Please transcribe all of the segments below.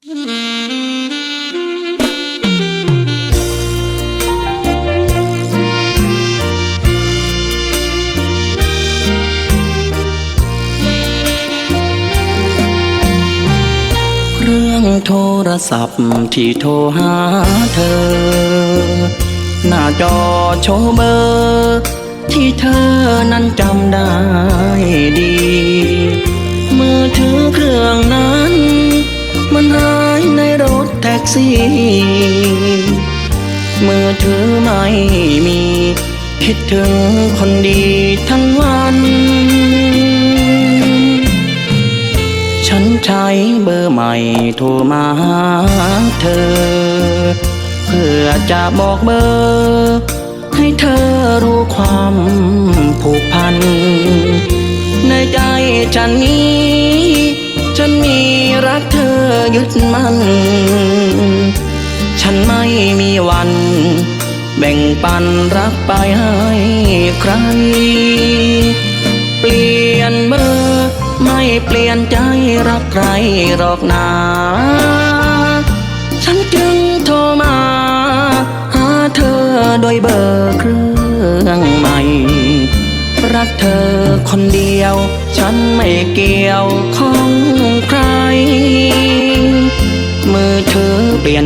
เรื่องโทรศัพท์ที่โทรหาเธอ หน้าจอโชว์เบอร์ที่เธอนั้นจำได้ดี มือถือเครื่องนั้น ซี่ มือถือไม่มี คิดถึงคนดีทั้งวัน ฉันใช้เบอร์ใหม่โทรมาหาเธอ เพื่อจะบอกเบอร์ให้เธอรู้ความผูกพัน ในใจฉันนี้ มีรักเธอยึดมั่น ฉันไม่มีวัน แบ่งปันรักไปให้ใคร เปลี่ยนเบอร์ไม่เปลี่ยนใจรักใครหรอกนาฉันจึงโทรมา หาเธอโดยเบอร์เครื่องใหม่ รักเธอคนเดียว ฉันไม่เกี่ยวของ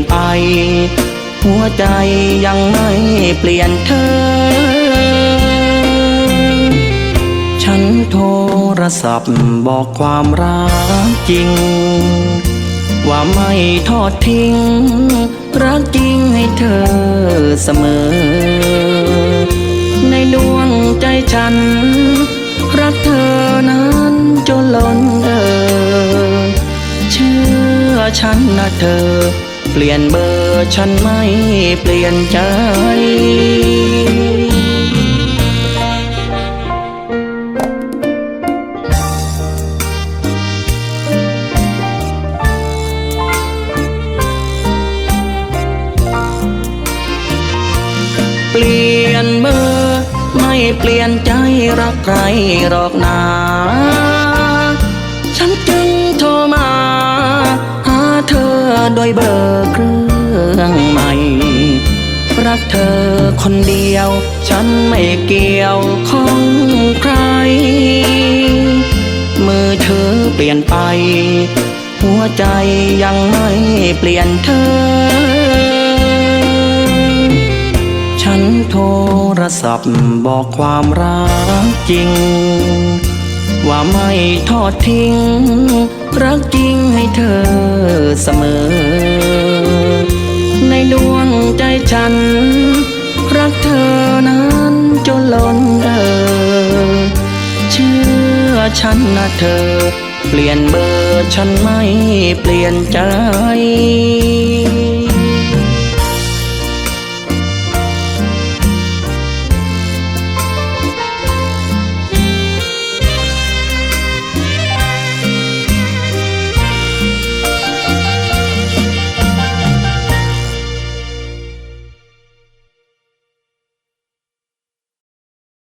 ไป หัวใจยังไม่เปลี่ยนเธอ ฉันโทรศัพท์บอกความรักจริง ว่าไม่ทอดทิ้ง รักจริงให้เธอเสมอ ในดวงใจฉัน รักเธอนั้นจนล้นเออเชื่อฉันนะเธอ เปลี่ยนเบอร์ฉันไม่เปลี่ยนใจเปลี่ยนเบอร์ไม่เปลี่ยนใจรักใครหรอกนา โดยเบอร์เครื่องใหม่ รักเธอคนเดียว ฉันไม่เกี่ยวของใคร มือเธอเปลี่ยนไป หัวใจยังไม่เปลี่ยนเธอ ฉันโทรศัพท์บอกความรักจริง ว่าไม่ทอดทิ้ง รักจริงให้เธอเสมอ ในดวงใจฉัน รักเธอนั้นจนล้นเออเชื่อฉันนะเธอ เปลี่ยนเบอร์ฉันไม่เปลี่ยนใจ